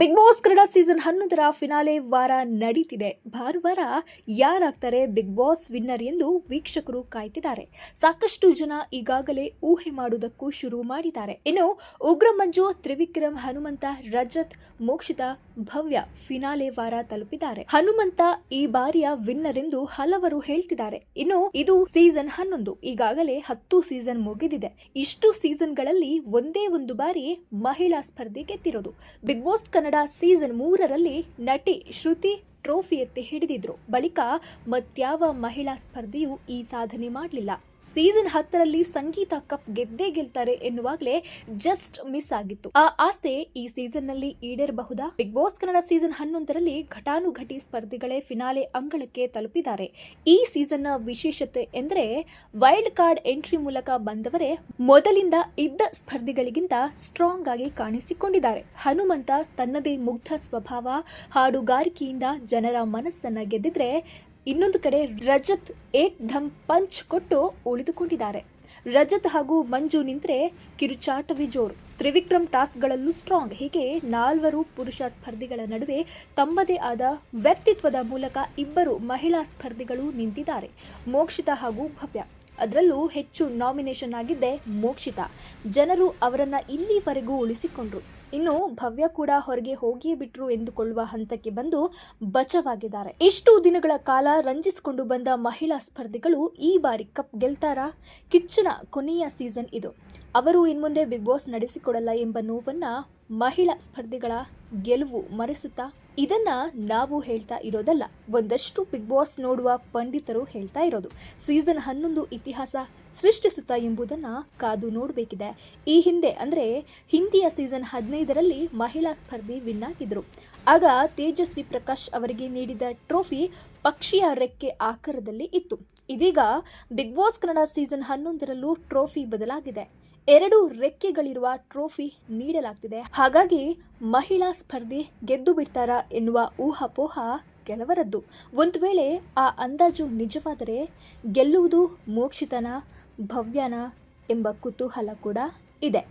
Big Boss ಕ್ರೀಡಾ season ಹನ್ನೊಂದರ finale ವಾರ ನಡೀತಿದೆ. ಭಾನುವಾರ ಯಾರಾಗ್ತಾರೆ ಬಿಗ್ ಬಾಸ್ ವಿನ್ನರ್ ಎಂದು ವೀಕ್ಷಕರು ಕಾಯ್ತಿದ್ದಾರೆ. ಸಾಕಷ್ಟು ಜನ ಈಗಾಗಲೇ ಊಹೆ ಮಾಡುವುದಕ್ಕೂ ಶುರು ಮಾಡಿದ್ದಾರೆ. ಇನ್ನು ಉಗ್ರ ಮಂಜು, ತ್ರಿವಿಕ್ರಮ್, ಹನುಮಂತ, ರಜತ್, ಮೋಕ್ಷಿತ, ಭವ್ಯ ಫಿನಾಲೆ ವಾರ ತಲುಪಿದ್ದಾರೆ. ಹನುಮಂತ ಈ ಬಾರಿಯ ವಿನ್ನರ್ ಎಂದು ಹಲವರು ಹೇಳ್ತಿದ್ದಾರೆ. ಇನ್ನು ಇದು ಸೀಸನ್ ಹನ್ನೊಂದು. ಈಗಾಗಲೇ ಹತ್ತು ಸೀಸನ್ ಮುಗಿದಿದೆ. ಇಷ್ಟು ಸೀಸನ್ಗಳಲ್ಲಿ ಒಂದೇ ಒಂದು ಬಾರಿ ಮಹಿಳಾ ಸ್ಪರ್ಧೆ ಗೆದ್ದಿರೋದು ಬಿಗ್ ಬಾಸ್ ಕನ್ನಡ ಸೀಸನ್ ಮೂರರಲ್ಲಿ ನಟಿ ಶ್ರುತಿ ಟ್ರೋಫಿ ಎತ್ತಿ ಹಿಡಿದಿದ್ರು. ಬಳಿಕ ಮತ್ಯಾವ ಮಹಿಳಾ ಸ್ಪರ್ಧೆಯು ಈ ಸಾಧನೆ ಮಾಡಲಿಲ್ಲ. ಸೀಸನ್ ಹತ್ತರಲ್ಲಿ ಸಂಗೀತ ಕಪ್ ಗೆದ್ದೇ ಗೆಲ್ತಾರೆ ಎನ್ನುವಾಗಲೇ ಜಸ್ಟ್ ಮಿಸ್ ಆಗಿತ್ತು. ಆ ಆಸೆ ಈ ಸೀಸನ್ನಲ್ಲಿ ಈಡೇರಬಹುದಾ? ಬಿಗ್ ಬಾಸ್ ಕನ್ನಡ ಸೀಸನ್ ಹನ್ನೊಂದರಲ್ಲಿ ಘಟಾನುಘಟಿ ಸ್ಪರ್ಧಿಗಳೇ ಫಿನಾಲೆ ಅಂಗಳಕ್ಕೆ ತಲುಪಿದ್ದಾರೆ. ಈ ಸೀಸನ್ನ ವಿಶೇಷತೆ ಎಂದರೆ ವೈಲ್ಡ್ ಕಾರ್ಡ್ ಎಂಟ್ರಿ ಮೂಲಕ ಬಂದವರೇ ಮೊದಲಿಂದ ಇದ್ದ ಸ್ಪರ್ಧಿಗಳಿಗಿಂತ ಸ್ಟ್ರಾಂಗ್ ಆಗಿ ಕಾಣಿಸಿಕೊಂಡಿದ್ದಾರೆ. ಹನುಮಂತ ತನ್ನದೇ ಮುಗ್ಧ ಸ್ವಭಾವ, ಹಾಡುಗಾರಿಕೆಯಿಂದ ಜನರ ಮನಸ್ಸನ್ನ ಗೆದ್ದಿದ್ರೆ ಇನ್ನೊಂದು ಕಡೆ ರಜತ್ ಏಕ್ ಧಮ್ ಪಂಚ್ ಕೊಟ್ಟು ಉಳಿದುಕೊಂಡಿದ್ದಾರೆ. ರಜತ್ ಹಾಗೂ ಮಂಜು ನಿಂತ್ರೆ ಕಿರುಚಾಟವೇ ಜೋರು. ತ್ರಿವಿಕ್ರಮ್ ಟಾಸ್ಕ್ಗಳಲ್ಲೂ ಸ್ಟ್ರಾಂಗ್ ಹೀಗೆ ನಾಲ್ವರು ಪುರುಷ ಸ್ಪರ್ಧಿಗಳ ನಡುವೆ ತಮ್ಮದೇ ಆದ ವ್ಯಕ್ತಿತ್ವದ ಮೂಲಕ ಇಬ್ಬರು ಮಹಿಳಾ ಸ್ಪರ್ಧಿಗಳು ನಿಂತಿದ್ದಾರೆ. ಮೋಕ್ಷಿತ ಹಾಗೂ ಭವ್ಯ. ಅದರಲ್ಲೂ ಹೆಚ್ಚು ನಾಮಿನೇಷನ್ ಆಗಿದ್ದೆ ಮೋಕ್ಷಿತ. ಜನರು ಅವರನ್ನು ಇಲ್ಲಿವರೆಗೂ ಉಳಿಸಿಕೊಂಡ್ರು. ಇನ್ನು ಭವ್ಯ ಕೂಡ ಹೊರಗೆ ಹೋಗಿಯೇ ಬಿಟ್ರು ಎಂದುಕೊಳ್ಳುವ ಹಂತಕ್ಕೆ ಬಂದು ಬಚವಾಗಿದ್ದಾರೆ. ಇಷ್ಟು ದಿನಗಳ ಕಾಲ ರಂಜಿಸಿಕೊಂಡು ಬಂದ ಮಹಿಳಾ ಸ್ಪರ್ಧಿಗಳು ಈ ಬಾರಿ ಕಪ್ ಗೆಲ್ತಾರಾ? ಕಿಚ್ಚನ ಕೊನೆಯ ಸೀಸನ್ ಇದು. ಅವರು ಇನ್ಮುಂದೆ ಬಿಗ್ ಬಾಸ್ ನಡೆಸಿಕೊಡಲ್ಲ ಎಂಬ ನೋವನ್ನು ಮಹಿಳಾ ಸ್ಪರ್ಧಿಗಳ ಗೆಲುವು ಮರೆಸುತ್ತಾ? ಇದನ್ನ ನಾವು ಹೇಳ್ತಾ ಇರೋದಲ್ಲ. ಒಂದಷ್ಟು ಬಿಗ್ ಬಾಸ್ ನೋಡುವ ಪಂಡಿತರು ಹೇಳ್ತಾ ಇರೋದು. ಸೀಸನ್ ಹನ್ನೊಂದು ಇತಿಹಾಸ ಸೃಷ್ಟಿಸುತ್ತಾ ಎಂಬುದನ್ನು ಕಾದು ನೋಡಬೇಕಿದೆ. ಈ ಹಿಂದೆ ಅಂದರೆ ಹಿಂದಿಯ ಸೀಸನ್ ಹದಿನೈದರಲ್ಲಿ ಮಹಿಳಾ ಸ್ಪರ್ಧಿ ವಿನ್ ಆಗಿದ್ರು. ಆಗ ತೇಜಸ್ವಿ ಪ್ರಕಾಶ್ ಅವರಿಗೆ ನೀಡಿದ ಟ್ರೋಫಿ ಪಕ್ಷಿಯ ರೆಕ್ಕೆ ಆಕಾರದಲ್ಲಿ ಇತ್ತು. ಇದೀಗ ಬಿಗ್ ಬಾಸ್ ಕನ್ನಡ ಸೀಸನ್ ಹನ್ನೊಂದರಲ್ಲೂ ಟ್ರೋಫಿ ಬದಲಾಗಿದೆ. ಎರಡು ರೆಕ್ಕೆಗಳಿರುವ ಟ್ರೋಫಿ ನೀಡಲಾಗ್ತಿದೆ. ಹಾಗಾಗಿ ಮಹಿಳಾ ಸ್ಪರ್ಧಿ ಗೆದ್ದು ಬಿಡ್ತಾರಾ ಎನ್ನುವ ಊಹಾಪೋಹ ಕೆಲವರದ್ದು. ಒಂದು ವೇಳೆ ಆ ಅಂದಾಜು ನಿಜವಾದರೆ ಗೆಲ್ಲುವುದು ಮೋಕ್ಷಿತನ ಭವ್ಯನ ಎಂಬ ಕುತೂಹಲ ಕೂಡ ಇದೆ.